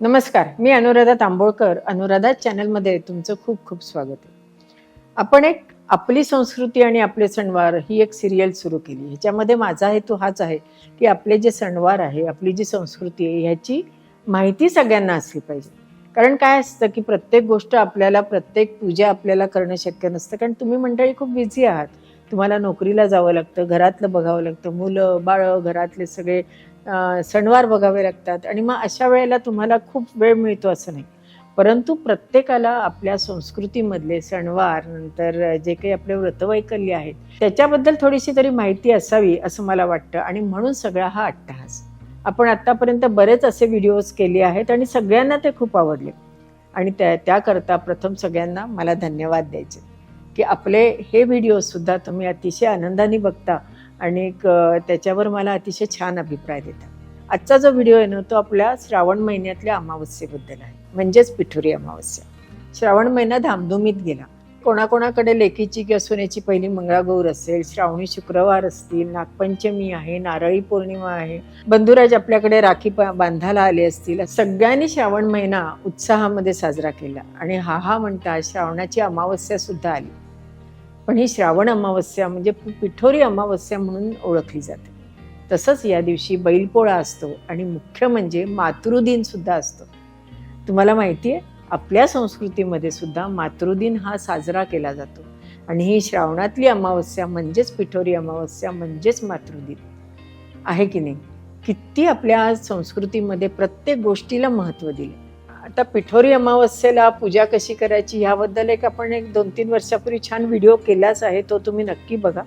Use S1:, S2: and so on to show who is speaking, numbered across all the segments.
S1: नमस्कार मी अनुराधा तांबोळकर. अनुराधा चॅनलमध्ये तुमचं खूप खूप स्वागत आहे. आपण एक आपली संस्कृती आणि आपले सणवार ही एक सिरियल सुरू केली. ह्याच्यामध्ये माझा हेतू हाच आहे की आपले जे सणवार आहे आपली जी संस्कृती आहे ह्याची माहिती सगळ्यांना असली पाहिजे. कारण काय असतं की प्रत्येक गोष्ट आपल्याला प्रत्येक पूजा आपल्याला करणं शक्य नसतं. कारण तुम्ही मंडळी खूप बिझी आहात. तुम्हाला नोकरीला जावं लागतं घरातलं बघावं लागतं. मुलं बाळं घरातले सगळे सणवार बघावे लागतात. आणि मग अशा वेळेला तुम्हाला खूप वेळ मिळतो असं नाही. परंतु प्रत्येकाला आपल्या संस्कृतीमधले सणवार नंतर जे काही आपले व्रतवैकल्य आहेत त्याच्याबद्दल थोडीशी तरी माहिती असावी असं मला वाटतं. आणि म्हणून सगळा हा अट्टहास. आपण आत्तापर्यंत बरेच असे व्हिडिओज केले आहेत आणि सगळ्यांना ते खूप आवडले. आणि त्या त्याकरता प्रथम सगळ्यांना मला धन्यवाद द्यायचे. की आपले हे व्हिडिओसुद्धा तुम्ही अतिशय आनंदाने बघता. आणि त्याच्यावर मला अतिशय छान अभिप्राय देतात. आजचा जो व्हिडिओ आहे ना तो आपल्या श्रावण महिन्यातल्या अमावस्येबद्दल आहे. म्हणजेच पिठोरी अमावस्या. श्रावण महिना धामधुमीत गेला. कोणाकोणाकडे लेखीची किंवा सोन्याची पहिली मंगळागौर असेल श्रावणी शुक्रवार असतील नागपंचमी आहे नारळी पौर्णिमा आहे बंधुराज आपल्याकडे राखी प- बांधायला आले असतील सगळ्यांनी श्रावण महिना उत्साहामध्ये साजरा केला. आणि हा हा म्हणता श्रावणाची अमावस्या सुद्धा आली. पण ही श्रावण अमावस्या म्हणजे पिठोरी अमावस्या म्हणून ओळखली जाते. तसंच या दिवशी बैलपोळा असतो आणि मुख्य म्हणजे मातृदिन सुद्धा असतो. तुम्हाला माहिती आहे आपल्या संस्कृतीमध्ये सुद्धा मातृदिन हा साजरा केला जातो. आणि ही श्रावणातली अमावस्या म्हणजेच पिठोरी अमावस्या म्हणजेच मातृदिन. आहे की नाही? किती आपल्या संस्कृतीमध्ये प्रत्येक गोष्टीला महत्त्व दिले. आता पिठोरी अमावस्येला पूजा कशी करायची ह्याबद्दल एक आपण एक दोन तीन वर्षापूर्वी छान व्हिडिओ केलाच आहे तो तुम्ही नक्की बघा.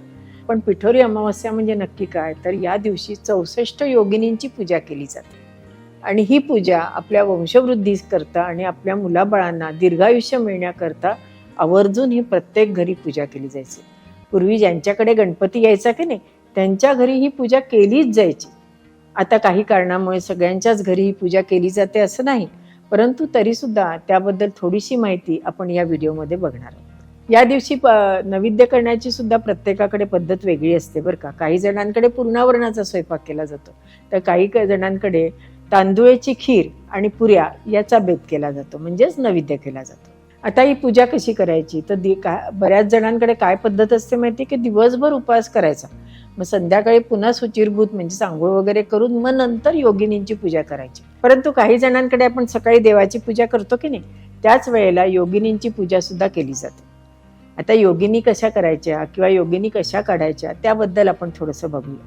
S1: पण पिठोरी अमावस्या म्हणजे नक्की काय? तर या दिवशी चौसष्ट योगिनींची पूजा केली जाते. आणि ही पूजा आपल्या वंशवृद्धीस करता आणि आपल्या मुलाबाळांना दीर्घायुष्य मिळण्याकरता आवर्जून ही प्रत्येक घरी पूजा केली जायची. पूर्वी ज्यांच्याकडे गणपती यायचा की नाही त्यांच्या घरी ही पूजा केलीच जायची. आता काही कारणामुळे सगळ्यांच्याच घरी ही पूजा केली जाते असं नाही. परंतु तरीसुद्धा त्याबद्दल थोडीशी माहिती आपण या व्हिडिओमध्ये बघणार आहोत. या दिवशी प नैवेद्य करण्याची सुद्धा प्रत्येकाकडे पद्धत वेगळी असते बरं का. काही जणांकडे पूर्णावरणाचा स्वयंपाक केला जातो. तर काही जणांकडे तांदुळाची खीर आणि पुऱ्या याचा बेत केला जातो. म्हणजेच नैवेद्य केला जातो. आता ही पूजा कशी करायची? तर दि का बऱ्याच जणांकडे काय पद्धत असते माहिती की दिवसभर उपवास करायचा. मग संध्याकाळी पुन्हा सुचिरभूत म्हणजे आंघोळ वगैरे करून मग नंतर योगिनींची पूजा करायची. परंतु काही जणांकडे आपण सकाळी देवाची पूजा करतो की नाही त्याच वेळेला योगिनींची पूजा सुद्धा केली जाते. आता योगिनी कशा करायच्या किंवा योगिनी कशा काढायच्या त्याबद्दल आपण थोडंसं बघूया.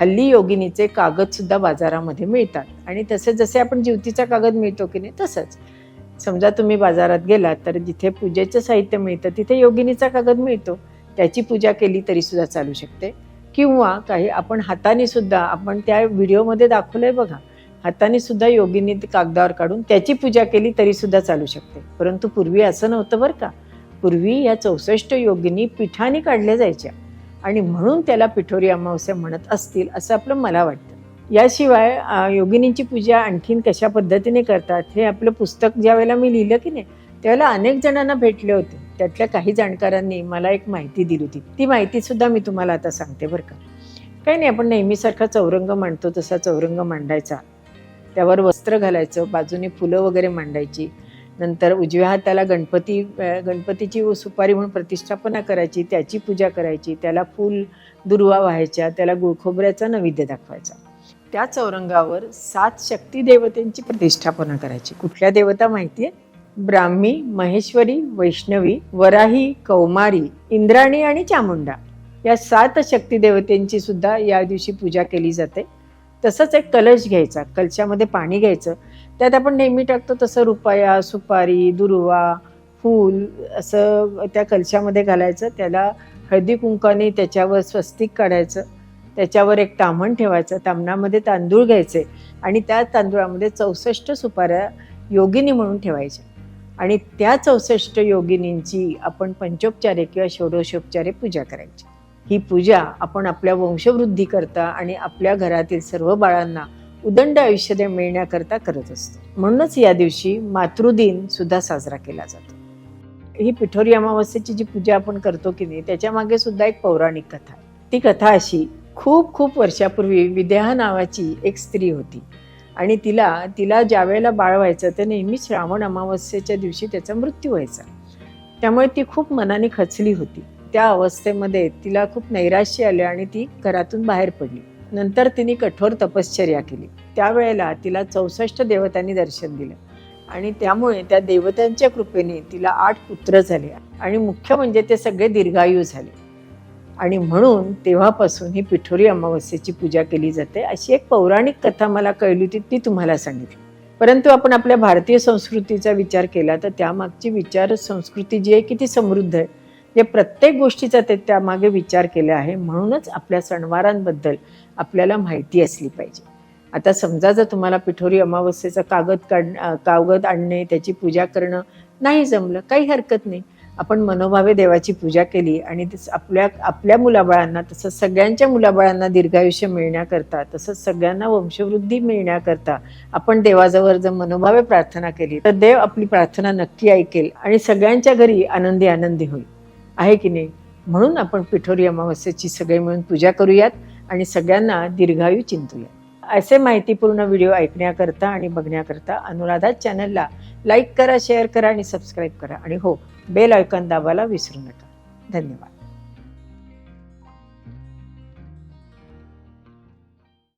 S1: हल्ली योगिनीचे कागद सुद्धा बाजारामध्ये मिळतात आणि तसे जसे आपण ज्योतीचा कागद मिळतो की नाही तसंच. समजा तुम्ही बाजारात गेलात तर जिथे पूजेचं साहित्य मिळतं तिथे योगिनीचा कागद मिळतो. त्याची पूजा केली तरी सुद्धा चालू शकते. किंवा काही आपण हाताने सुद्धा आपण त्या व्हिडिओमध्ये दाखवलंय बघा हाताने सुद्धा योगिनी कागदावर काढून त्याची पूजा केली तरी सुद्धा चालू शकते. परंतु पूर्वी असं नव्हतं बरं का. पूर्वी या चौसष्ट योगिनी पिठाने काढल्या जायच्या आणि म्हणून त्याला पिठोरी अमावस्या म्हणत असतील असं आपलं मला वाटतं. याशिवाय योगिनींची पूजा आणखीन कशा पद्धतीने करतात हे आपलं पुस्तक ज्या वेळेला मी लिहिलं की नाही त्यावेळेला अनेक जणांना भेटले होते. त्यातल्या काही जाणकारांनी मला एक माहिती दिली होती. ती माहिती सुद्धा मी तुम्हाला आता सांगते बरं का. काही नाही आपण नेहमीसारखा चौरंग मांडतो तसा चौरंग मांडायचा. त्यावर वस्त्र घालायचं बाजूने फुलं वगैरे मांडायची. नंतर उजव्या हाताला गणपती गणपतीची गणपतीची सुपारी म्हणून प्रतिष्ठापना करायची त्याची पूजा करायची त्याला फूल दुर्वा व्हायच्या त्याला गुळखोबऱ्याचा नैवेद्य दाखवायचा. त्या चौरंगावर सात शक्ती देवतेंची प्रतिष्ठापना करायची. कुठल्या देवता माहिती आहे ब्राह्मी महेश्वरी वैष्णवी वराही कौमारी इंद्राणी आणि चामुंडा या सात शक्ती देवतेंची सुद्धा या दिवशी पूजा केली जाते. तसंच एक कलश घ्यायचा कलशामध्ये पाणी घ्यायचं. त्यात आपण नेहमी टाकतो तसं रुपया सुपारी दुर्वा फूल असं त्या कलशामध्ये घालायचं. त्याला हळदी कुंकाने त्याच्यावर स्वस्तिक काढायचं. त्याच्यावर एक तामण ठेवायचं. तामणामध्ये तांदूळ घ्यायचे आणि त्या तांदूळामध्ये चौसष्ट सुपाऱ्या योगिनी म्हणून ठेवायच्या. आणि त्या चौसष्ट योगिनींची आपण पंचोपचारे किंवा षोडशोपचारे पूजा करायची. ही पूजा आपण आपल्या वंशवृद्धी करता आणि आपल्या घरातील सर्व बाळांना उदंड आयुष्य मिळण्याकरता करत असतो. म्हणूनच या दिवशी मातृदिन सुद्धा साजरा केला जातो. ही पिठोरी अमावस्येची जी पूजा आपण करतो की नाही त्याच्यामागे सुद्धा एक पौराणिक कथा आहे. ती कथा अशी खूप खूप वर्षापूर्वी विदेहा नावाची एक स्त्री होती. आणि तिला तिला ज्या वेळेला बाळ व्हायचं तर नेहमीच श्रावण अमावस्येच्या दिवशी त्याचा मृत्यू व्हायचा. त्यामुळे ती खूप मनाने खचली होती. त्या अवस्थेमध्ये तिला खूप नैराश्य आले आणि ती घरातून बाहेर पडली. नंतर तिने कठोर तपश्चर्या केली. त्यावेळेला तिला चौसष्ट देवतांनी दर्शन दिलं. आणि त्यामुळे त्या देवतांच्या कृपेने तिला आठ पुत्र झाले. आणि मुख्य म्हणजे ते सगळे दीर्घायू झाले. आणि म्हणून तेव्हापासून ही पिठोरी अमावस्येची पूजा केली जाते. अशी एक पौराणिक कथा मला कळली होती ती तुम्हाला सांगितली. परंतु आपण आपल्या भारतीय संस्कृतीचा विचार केला तर त्यामागची विचार संस्कृती जी आहे किती समृद्ध आहे. जे प्रत्येक गोष्टीचा ते त्यामागे विचार केला आहे म्हणूनच आपल्या सणवारांबद्दल आपल्याला माहिती असली पाहिजे. आता समजा जर तुम्हाला पिठोरी अमावस्येचा कागद काढ कागद आणणे त्याची पूजा करणं नाही जमलं काही हरकत नाही. आपण मनोभावे देवाची पूजा केली आणि आपल्या आपल्या मुलाबाळांना तसंच सगळ्यांच्या मुलाबाळांना दीर्घायुष्य मिळण्याकरता तसंच सगळ्यांना वंशवृद्धी मिळण्याकरता आपण देवाजवळ जर मनोभावे प्रार्थना केली तर देव आपली प्रार्थना नक्की ऐकेल आणि सगळ्यांच्या घरी आनंदी आनंदी होईल. आहे की नाही? म्हणून आपण पिठोरी अमावस्येची सगळे मिळून पूजा करूयात आणि सगळ्यांना दीर्घायू चिंतूयात. असे माहितीपूर्ण व्हिडिओ ऐकण्याकरता आणि बघण्याकरता अनुराधा चॅनलला लाईक करा शेअर करा आणि सबस्क्राईब करा. आणि हो बेल आयकॉन दाबायला विसरू नका. धन्यवाद.